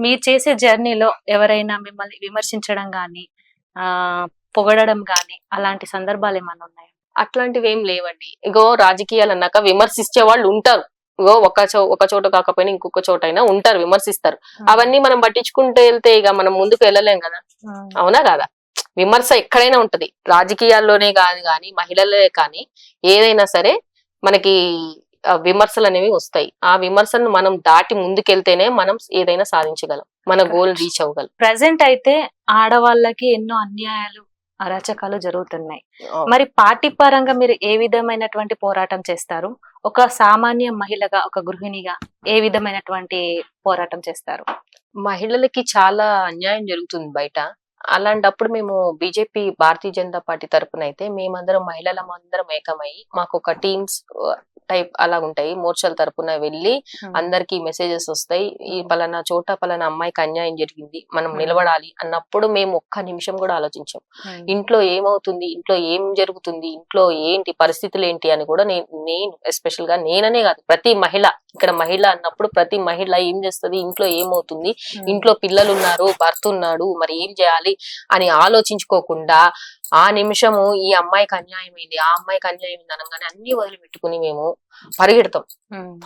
మీరు చేసే జర్నీలో ఎవరైనా మిమ్మల్ని విమర్శించడం గాని ఆ పొగడడం గాని అలాంటి సందర్భాలు ఏమైనా ఉన్నాయా? అట్లాంటివి ఏం లేవండి. ఇగో రాజకీయాలు అన్నాక విమర్శించే వాళ్ళు ఉంటారు. ఇగో ఒక చో ఒక చోట కాకపోయినా ఇంకొక చోట అయినా ఉంటారు విమర్శిస్తారు. అవన్నీ మనం పట్టించుకుంటూ వెళ్తే ఇక మనం ముందుకు వెళ్ళలేం కదా. అవునా కాదా? విమర్శ ఎక్కడైనా ఉంటది. రాజకీయాల్లోనే కాదు కానీ మహిళలే కానీ ఏదైనా సరే మనకి విమర్శలు అనేవి వస్తాయి. ఆ విమర్శను మనం దాటి ముందుకెళ్తేనే మనం ఏదైనా సాధించగలం. మన గోల్ రీచ్ అవ్వగలం. ప్రజెంట్ అయితే ఆడవాళ్ళకి ఎన్నో అన్యాయాలు అరాచకాలు జరుగుతున్నాయి. మరి పార్టీ పరంగా మీరు ఏ విధమైనటువంటి పోరాటం చేస్తారు? ఒక సామాన్య మహిళగా ఒక గృహిణిగా ఏ విధమైనటువంటి పోరాటం చేస్తారు? మహిళలకి చాలా అన్యాయం జరుగుతుంది బయట. అలాంటప్పుడు మేము బీజేపీ భారతీయ జనతా పార్టీ తరపున అయితే మేమందరం మహిళలం అందరం ఏకమయ్యి మాకు ఒక టీమ్స్ టైప్ అలా ఉంటాయి మోర్చల తరపున వెళ్ళి అందరికి మెసేజెస్ వస్తాయి. ఈ పలానా చోట పలానా అమ్మాయికి అన్యాయం జరిగింది. మనం. నిలబడాలి అన్నప్పుడు మేము ఒక్క నిమిషం కూడా ఆలోచించాం. ఇంట్లో ఏమవుతుంది? ఇంట్లో ఏం జరుగుతుంది? ఇంట్లో ఏంటి? పరిస్థితులు ఏంటి? అని కూడా నేను నేను ఎస్పెషల్గా నేననే కాదు ప్రతి మహిళ ఇక్కడ మహిళ అన్నప్పుడు ప్రతి మహిళ ఏం చేస్తుంది? ఇంట్లో ఏమవుతుంది? ఇంట్లో పిల్లలు ఉన్నారు భర్త ఉన్నాడు మరి ఏం చేయాలి అని ఆలోచించుకోకుండా ఆ నిమిషము ఈ అమ్మాయికి అన్యాయమైంది ఆ అమ్మాయికి అన్యాయమైంది అనగానే అన్ని వదిలిపెట్టుకుని మేము పరిగెడతాం.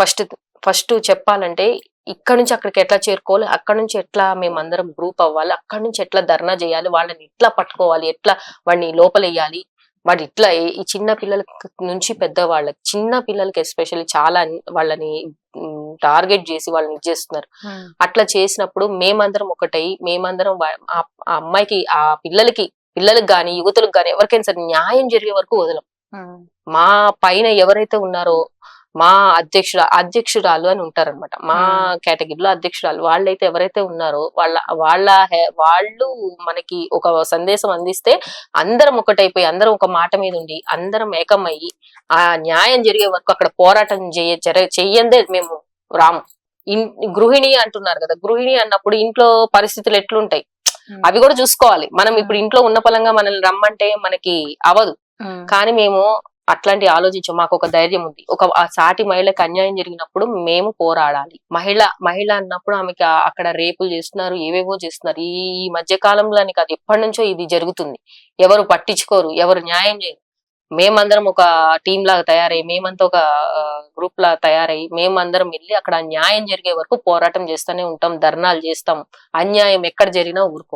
ఫస్ట్ ఫస్ట్ చెప్పాలంటే ఇక్కడ నుంచి అక్కడికి ఎట్లా చేరుకోవాలి? అక్కడ నుంచి ఎట్లా మేము అందరం గ్రూప్ అవ్వాలి? అక్కడ నుంచి ఎట్లా ధర్నా చేయాలి? వాళ్ళని ఎట్లా పట్టుకోవాలి? ఎట్లా వాడిని లోపలేయాలి? వాడు ఇట్లా ఈ చిన్న పిల్లల నుంచి పెద్ద వాళ్ళకి చిన్న పిల్లలకి ఎస్పెషల్లీ చాలా వాళ్ళని టార్గెట్ చేసి వాళ్ళని చేస్తున్నారు. అట్లా చేసినప్పుడు మేమందరం ఒకటై మేమందరం ఆ ఆ అమ్మాయికి ఆ పిల్లలకి పిల్లలకు గాని యువతులకు గాని ఎవరికైనా సరే న్యాయం జరిగే వరకు వదలం. మా పైన ఎవరైతే ఉన్నారో మా అధ్యక్షుడు అధ్యక్షురాలు అని ఉంటారన్నమాట. మా. కేటగిరీలో అధ్యక్షురాలు. వాళ్ళైతే ఎవరైతే ఉన్నారో వాళ్ళ వాళ్ళ వాళ్ళు మనకి ఒక సందేశం అందిస్తే అందరం ఒకటైపోయి అందరం ఒక మాట మీద ఉండి అందరం ఏకమయ్యి ఆ న్యాయం జరిగే వరకు అక్కడ పోరాటం చేయ చెయ్యందే మేము రాము. ఇన్ గృహిణి అంటున్నారు కదా గృహిణి అన్నప్పుడు ఇంట్లో పరిస్థితులు ఎట్లుంటాయి? అవి కూడా చూసుకోవాలి. మనం ఇప్పుడు ఇంట్లో ఉన్న పలంగా మనల్ని రమ్మంటే మనకి అవదు. కానీ మేము అట్లాంటి ఆలోచించు. మాకు ఒక ధైర్యం ఉంది. ఒక ఆ సాటి మహిళకి అన్యాయం జరిగినప్పుడు మేము పోరాడాలి. మహిళ మహిళ అన్నప్పుడు ఆమెకి అక్కడ రేపులు చేస్తున్నారు ఏవేవో చేస్తున్నారు. ఈ ఈ మధ్య కాలంలో అది ఎప్పటి నుంచో ఇది జరుగుతుంది. ఎవరు పట్టించుకోరు ఎవరు న్యాయం చేయరు. మేమందరం ఒక టీం లాగా తయారై మేమంతా ఒక గ్రూప్ లాగా తయారై మేమందరం వెళ్ళి అక్కడ న్యాయం జరిగే వరకు పోరాటం చేస్తూనే ఉంటాం ధర్నాలు చేస్తాం. అన్యాయం ఎక్కడ జరిగినా ఊరుకోం.